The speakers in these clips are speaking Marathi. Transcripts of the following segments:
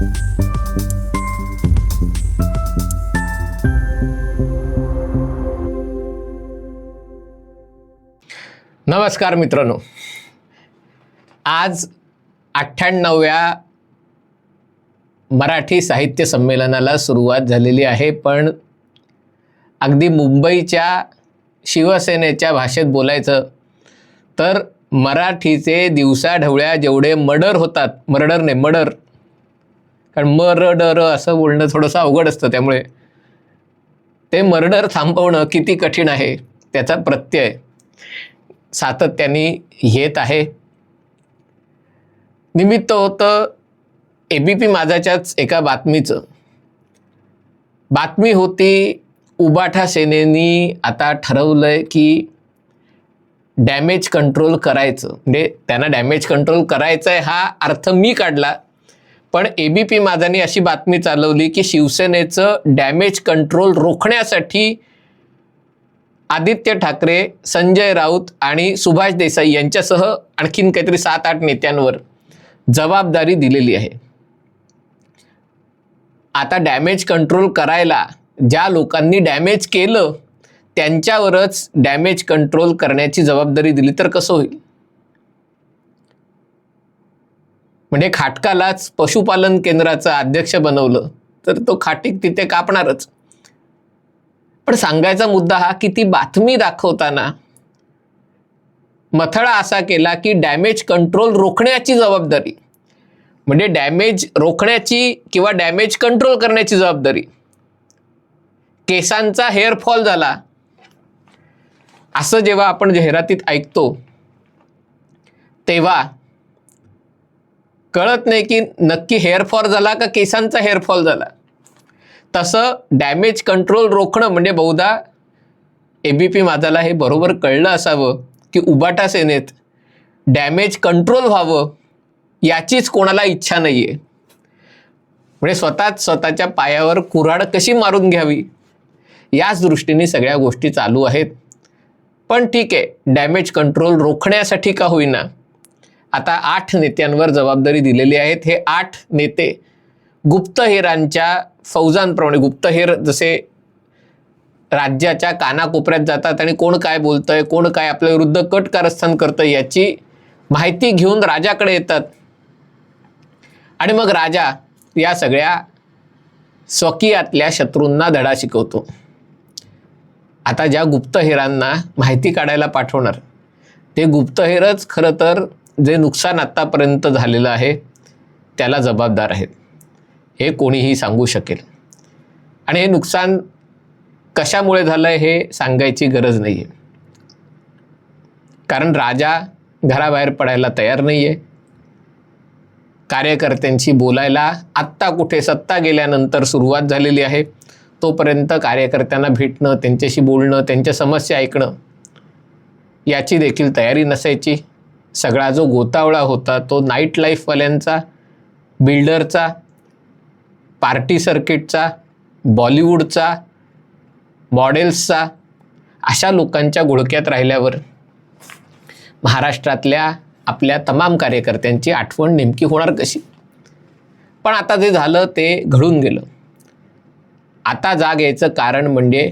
नमस्कार मित्रांनो. आज अठ्ठ्याण्णव्या मराठी साहित्य संमेलनाला सुरुवात झालेली आहे पण अगदी मुंबईच्या शिवसेनेच्या भाषेत बोलायचं तर मराठीचे दिवसाढवळ्या जेवढे मर्डर होतात मर्डर कारण मरडर असं बोलणं थोडंसं अवघड असतं त्यामुळे. ते मर्डर थांबवणं किती कठीण आहे त्याचा प्रत्यय सातत्याने येत आहे. निमित्त होतं ए बी पी माझाच्याच एका बातमीचं. बातमी होती उबाठा सेनेनी आता ठरवलंय की डॅमेज कंट्रोल करायचं. म्हणजे त्यांना डॅमेज कंट्रोल करायचं आहे हा अर्थ मी काढला. पण ए बी पी माझानी अशी बातमी चालवली की शिवसेनेचं डॅमेज कंट्रोल रोखण्यासाठी आदित्य ठाकरे संजय राऊत आणि सुभाष देसाई यांच्यासह आणखीन काहीतरी सात आठ नेत्यांवर जबाबदारी दिलेली आहे. आता डॅमेज कंट्रोल करायला ज्या लोकांनी डॅमेज केलं त्यांच्यावरच डॅमेज कंट्रोल करण्याची जबाबदारी दिली तर कसं होईल? म्हणजे खाटकालाच पशुपालन केंद्राचं अध्यक्ष बनवलं तर तो खाटीक तिथे कापणारच. पण सांगायचा मुद्दा हा की ती बातमी दाखवताना मथळा असा केला की डॅमेज कंट्रोल रोखण्याची जबाबदारी. म्हणजे डॅमेज रोखण्याची किंवा डॅमेज कंट्रोल करण्याची जबाबदारी. केसांचा हेअरफॉल झाला. असं जेव्हा आपण जाहिरातीत ऐकतो तेव्हा कळत नाही की नक्की हेअरफॉल झाला का केसांचा हेअरफॉल झाला. तसं डॅमेज कंट्रोल रोखणं म्हणजे बहुधा ए बी पी माझाला हे बरोबर कळलं असावं की उबाटा सेनेत डॅमेज कंट्रोल व्हावं याचीच कोणाला इच्छा नाही आहे म्हणजे स्वतःच स्वतःच्या पायावर कुऱ्हाड कशी मारून घ्यावी? याच दृष्टीने सगळ्या गोष्टी चालू आहेत. पण ठीक आहे डॅमेज कंट्रोल रोखण्यासाठी का होईना? आता आठ नेत्यांवर जबाबदारी दिलेली आहेत. हे आठ नेते गुप्तहेरांच्या फौजांप्रमाणे गुप्तहेर जसे राज्याच्या कानाकोपऱ्यात जातात आणि कोण काय बोलतंय कोण काय आपल्या विरुद्ध कट कारस्थान करतंय याची माहिती घेऊन राजाकडे येतात. आणि मग राजा या सगळ्या स्वकीयातल्या शत्रूंना धडा शिकवतो. आता ज्या गुप्तहेरांना माहिती काढायला पाठवणार ते गुप्तहेरच खरं तर जे नुकसान आत्तापर्यंत झालेलं आहे त्याला जबाबदार आहेत. हे कोणीही सांगू शकेल. आणि हे नुकसान कशामुळे झालं हे सांगायची गरज नाही आहे कारण राजा घराबाहेर पडायला तयार नाही आहे कार्यकर्त्यांशी बोलायला आत्ता कुठे सत्ता गेल्यानंतर सुरुवात झालेली आहे तोपर्यंत कार्यकर्त्यांना भेटणं त्यांच्याशी बोलणं त्यांच्या समस्या ऐकणं याची देखील तयारी नसायची. सगळा जो गोतावळा होता तो नाईट लाईफवाल्यांचा बिल्डरचा पार्टी सर्किटचा बॉलिवूडचा मॉडेल्सचा अशा लोकांच्या घोळक्यात राहिल्यावर महाराष्ट्रातल्या आपल्या तमाम कार्यकर्त्यांची आठवण नेमकी होणार कशी? पण आता जे झालं ते घडून गेलं. आता जाग यायचं कारण म्हणजे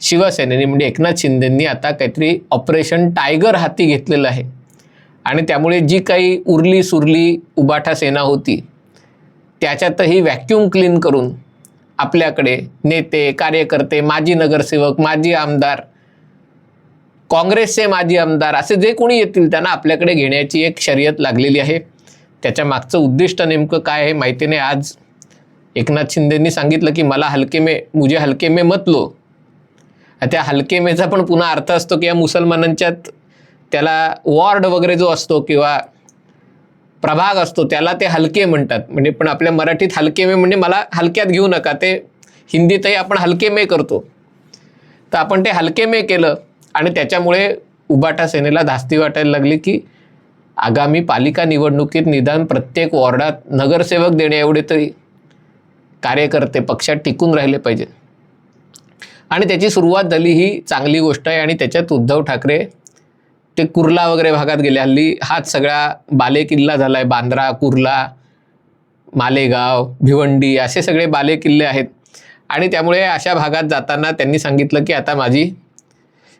शिवसेनेने म्हणजे एकनाथ शिंदेंनी आता काहीतरी ऑपरेशन टायगर हाती घेतलेलं आहे. आणि त्यामुळे जी काही उरली सुरली उबाठा सेना होती त्याच्यातही व्हॅक्यूम क्लीन करून आपल्याकडे नेते कार्यकर्ते माजी नगरसेवक माजी आमदार काँग्रेसचे माजी आमदार असे जे कोणी येतील त्यांना आपल्याकडे घेण्याची एक शर्यत लागलेली आहे. त्याच्या मागचं उद्दिष्ट नेमकं काय आहे माहिती नाही आज एकनाथ शिंदेंनी सांगितलं की मला हलके मे मुझे हलके मे मतलो त्या हलके मेचा पण पुन्हा अर्थ असतो की या मुसलमानांच्यात त्याला वॉर्ड वगैरे जो असतो किंवा प्रभाग असतो त्याला ते हलके म्हणतात. म्हणजे पण आपल्या मराठीत हलके मे म्हणजे मला हलक्यात घेऊ नका ते हिंदीतही आपण हलके मे करतो. तर आपण ते हलके मे केलं आणि त्याच्यामुळे उबाटा सेनेला धास्ती वाटायला लागली की आगामी पालिका निवडणुकीत निदान प्रत्येक वॉर्डात नगरसेवक देणे एवढे तरी कार्यकर्ते पक्षात टिकून राहिले पाहिजे आणि त्याची सुरुवात झाली ही चांगली गोष्ट आहे आणि त्याच्यात उद्धव ठाकरे ते कुर्ला वगैरे भागात गेले. हल्ली हाच सगळा बालेकिल्ला झाला आहे बांद्रा कुर्ला मालेगाव भिवंडी असे सगळे बाले किल्ले आहेत. आणि त्यामुळे अशा भागात जाताना त्यांनी सांगितलं की आता माझी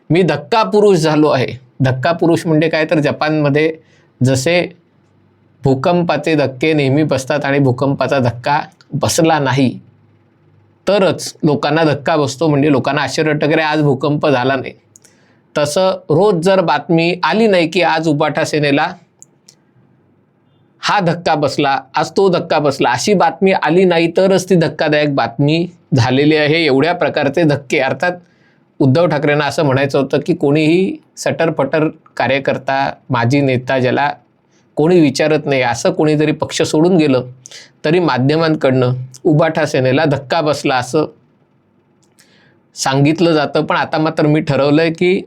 मी धक्का पुरुष झालो आहे. धक्का पुरुष म्हणजे काय? तर जपानमध्ये जसे भूकंपाचे धक्के नेहमी बसतात आणि भूकंपाचा धक्का बसला नाही तरच लोकांना धक्का बसतो. म्हणजे लोकांना आश्चर्य वाटतं की आज भूकंप झाला नाही. तसं रोज जर बातमी आली नाही की आज उबाठा सेनेला हा धक्का बसला आज तो धक्का बसला अशी बातमी आली नाही तरच ती धक्कादायक बातमी झालेली आहे. एवढ्या प्रकारचे धक्के. अर्थात उद्धव ठाकरेंना असं म्हणायचं होतं की कोणीही सटरफटर कार्यकर्ता माजी नेता ज्याला कोणी विचारत नाही असं कोणी जरी पक्ष सोडून गेलं तरी माध्यमांकडनं उबाठा सेनेला धक्का बसला असं सांगितलं जातं. पण आता मात्र मी ठरवलं आहे की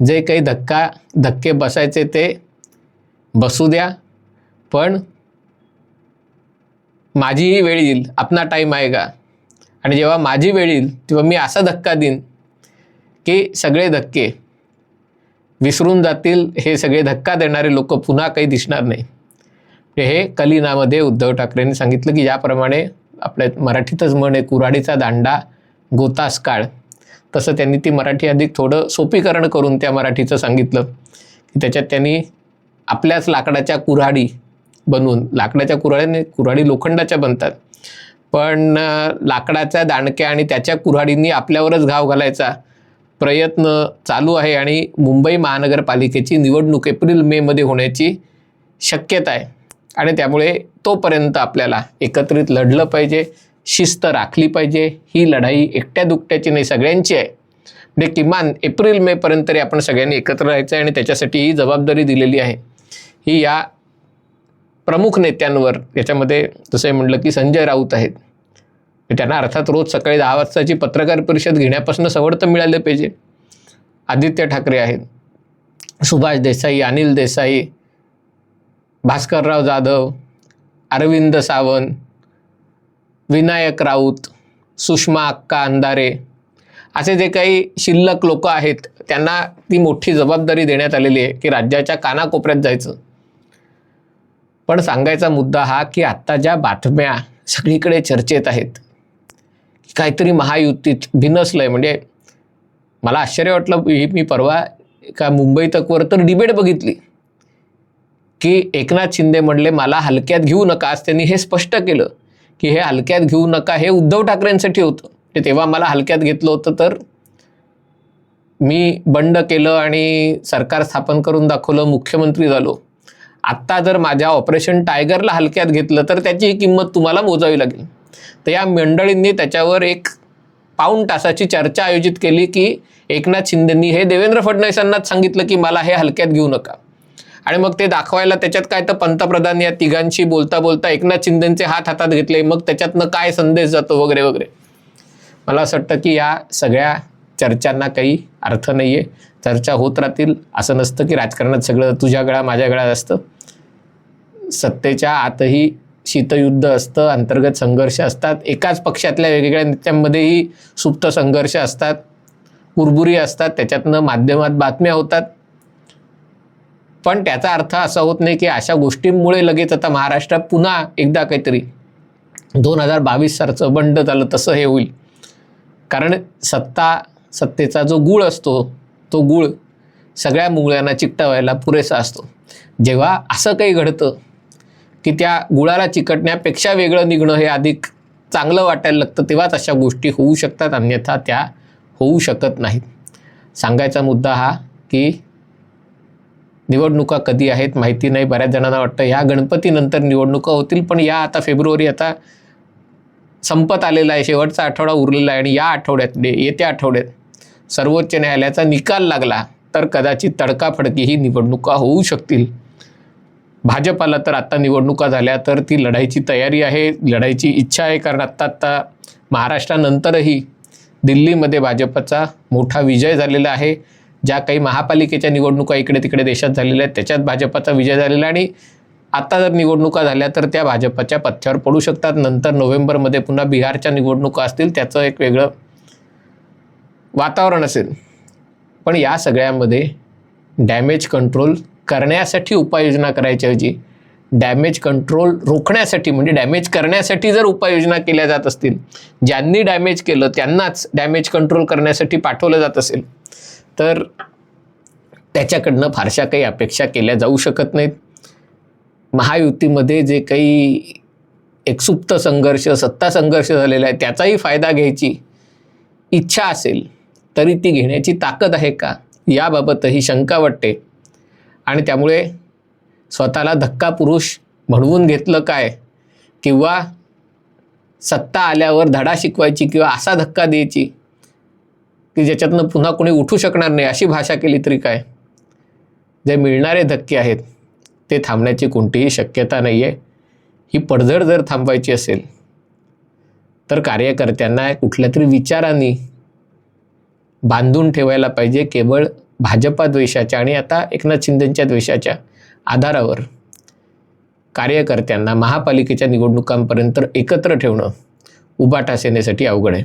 जे काही धक्का धक्के बसायचे ते बसू द्या. पण माझीही वेळ येईल. आपला टाईम आहे का? आणि जेव्हा माझी वेळ येईल तेव्हा मी असा धक्का देईन की सगळे धक्के विसरून जातील. हे सगळे धक्का देणारे लोक पुन्हा काही दिसणार नाही. हे कलिनामध्ये उद्धव ठाकरेंनी सांगितलं की ज्याप्रमाणे आपल्या मराठीतच म्हण आहे कुऱ्हाडीचा दांडा गोतास काळ. तसं त्यांनी ती मराठी अधिक थोडं सोपीकरण करून त्या मराठीचं सांगितलं. की त्याच्यात त्यांनी आपल्याच लाकडाच्या कुऱ्हाडी बनवून लाकडाच्या कुऱ्हाडीने कुऱ्हाडी लोखंडाच्या बनतात. पण लाकडाच्या दांडक्या आणि त्याच्या कुऱ्हाडींनी आपल्यावरच घाव घालायचा प्रयत्न चालू आहे आणि मुंबई महानगरपालिकेची निवडणूक एप्रिल मेमध्ये होण्याची शक्यता आहे. आणि त्यामुळे तोपर्यंत आपल्याला एकत्रित लढलं पाहिजे. शिस्त राखली पाहिजे. ही लढाई एकट्या दुकट्याची नाही सगळ्यांची आहे. म्हणजे किमान एप्रिल मेपर्यंत तरी आपण सगळ्यांनी एकत्र राहायचं आहे आणि त्याच्यासाठी ही जबाबदारी दिलेली आहे. ही या प्रमुख नेत्यांवर याच्यामध्ये जसं म्हटलं की संजय राऊत आहेत. म्हणजे त्यांना अर्थात रोज सकाळी दहा वाजताची पत्रकार परिषद घेण्यापासून सवड तर मिळालं पाहिजे. आदित्य ठाकरे आहेत. सुभाष देसाई अनिल देसाई भास्करराव जाधव अरविंद सावंत विनायक राऊत सुषमा अक्का अंधारे असे जे काही शिल्लक लोक आहेत त्यांना ती मोठी जबाबदारी देण्यात आलेली आहे की राज्याच्या कानाकोपऱ्यात जायचं. पण सांगायचा मुद्दा हा की आत्ता ज्या बातम्या सगळीकडे चर्चेत आहेत काहीतरी महायुतीत भिनसलंय. म्हणजे मला आश्चर्य वाटलं मी परवा एका मुंबई तकवर तर डिबेट बघितली की एकनाथ शिंदे म्हणले मला हलक्यात घेऊ नका. आज त्यांनी हे स्पष्ट केलं. की हे हलक्यात घेऊ नका हे उद्धव ठाकरेंसाठी होतं ते तेव्हा मला हलक्यात घेतलं होतं तर मी बंड केलं आणि सरकार स्थापन करून दाखवलं मुख्यमंत्री झालो. आत्ता जर माझ्या ऑपरेशन टायगरला हलक्यात घेतलं तर त्याची किंमत तुम्हाला मोजावी लागेल. तर या मंडळींनी त्याच्यावर एक पाऊण तासाची चर्चा आयोजित केली की एकनाथ शिंदेंनी हे देवेंद्र फडणवीसांनाच सांगितलं की मला हे हलक्यात घेऊ नका. आणि मग ते दाखवायला त्याच्यात काय तर पंतप्रधान या तिघांशी बोलता बोलता एकनाथ शिंदेचे हात हातात घेतले. मग त्याच्यातनं काय संदेश जातो वगैरे वगैरे? मला असं वाटतं की या सगळ्या चर्चांना काही अर्थ नाही आहे चर्चा होत राहतील. असं नसतं की राजकारणात सगळं तुझ्या गळा माझ्या गळ्यात असतं. सत्तेच्या आतही शीतयुद्ध असतं अंतर्गत संघर्ष असतात. एकाच पक्षातल्या वेगवेगळ्या नेत्यांमध्येही सुप्त संघर्ष असतात. कुरबुरी असतात. त्याच्यातनं माध्यमात बातम्या होतात. पण त्याचा अर्थ असा होत नाही की अशा गोष्टींमुळे लगेच आता महाराष्ट्रात पुन्हा एकदा काहीतरी दोन हजार बावीस सारचं बंड झालं तसं हे होईल. कारण सत्ता सत्तेचा जो गुळ असतो तो गुळ सगळ्या मुळ्यांना चिकटवायला पुरेसा असतो. जेव्हा असं काही घडतं की त्या गुळाला चिकटण्यापेक्षा वेगळं निघणं हे अधिक चांगलं वाटायला लागतं तेव्हाच अशा गोष्टी होऊ शकतात अन्यथा त्या होऊ शकत नाहीत. सांगायचा मुद्दा हा की निवडणुका कधी आहेत माहिती नाही. बऱ्याच जणांना वाटतं ह्या गणपतीनंतर निवडणुका होतील पण या आता फेब्रुवारी आता संपत आलेला आहे. शेवटचा आठवडा उरलेला आहे आणि या आठवड्यात येत्या आठवड्यात सर्वोच्च न्यायालयाचा निकाल लागला तर कदाचित तडकाफडकी ही निवडणुका होऊ शकतील. भाजपाला तर आत्ता निवडणुका झाल्या तर ती लढाईची तयारी आहे. लढाईची इच्छा आहे कारण आत्ता आत्ता महाराष्ट्रानंतरही दिल्लीमध्ये भाजपचा मोठा विजय झालेला आहे. ज्या काही महापालिकेच्या निवडणुका इकडे तिकडे देशात झालेल्या आहेत त्याच्यात भाजपाचा विजय झालेला आणि आता जर निवडणुका झाल्या तर त्या भाजपच्या पथ्यावर पडू शकतात. नंतर नोव्हेंबरमध्ये पुन्हा बिहारच्या निवडणुका असतील त्याचं एक वेगळं वातावरण असेल. पण या सगळ्यामध्ये डॅमेज कंट्रोल करण्यासाठी उपाययोजना करायच्याऐवजी डॅमेज कंट्रोल रोखण्यासाठी म्हणजे डॅमेज करण्यासाठी जर उपाययोजना केल्या जात असतील ज्यांनी डॅमेज केलं त्यांनाच डॅमेज कंट्रोल करण्यासाठी पाठवलं जात असेल तर त्याच्याकडनं फारशा काही अपेक्षा केल्या जाऊ शकत नाहीत. महायुतीमध्ये जे काही एक सुप्त संघर्ष सत्ता संघर्ष झालेला आहे त्याचाही फायदा घ्यायची इच्छा असेल तरी ती घेण्याची ताकद आहे का? याबाबतही शंका वाटते. आणि त्यामुळे स्वतःला धक्का पुरुष म्हणवून घेतलं काय? किंवा सत्ता आल्यावर धडा शिकवायची किंवा असा धक्का द्यायची? की ज्याच्यातनं पुन्हा कोणी उठू शकणार नाही अशी भाषा केली तरी काय? जे मिळणारे धक्के आहेत ते थांबण्याची कोणतीही शक्यता नाही आहे ही पडझड जर थांबवायची असेल तर कार्यकर्त्यांना कुठल्या तरी विचारांनी बांधून ठेवायला पाहिजे केवळ भाजपा द्वेषाच्या आणि आता एकनाथ शिंदेंच्या द्वेषाच्या आधारावर. कार्यकर्त्यांना महापालिकेच्या निवडणुकांपर्यंत एकत्र ठेवणं उभाटा सेनेसाठी अवघड आहे.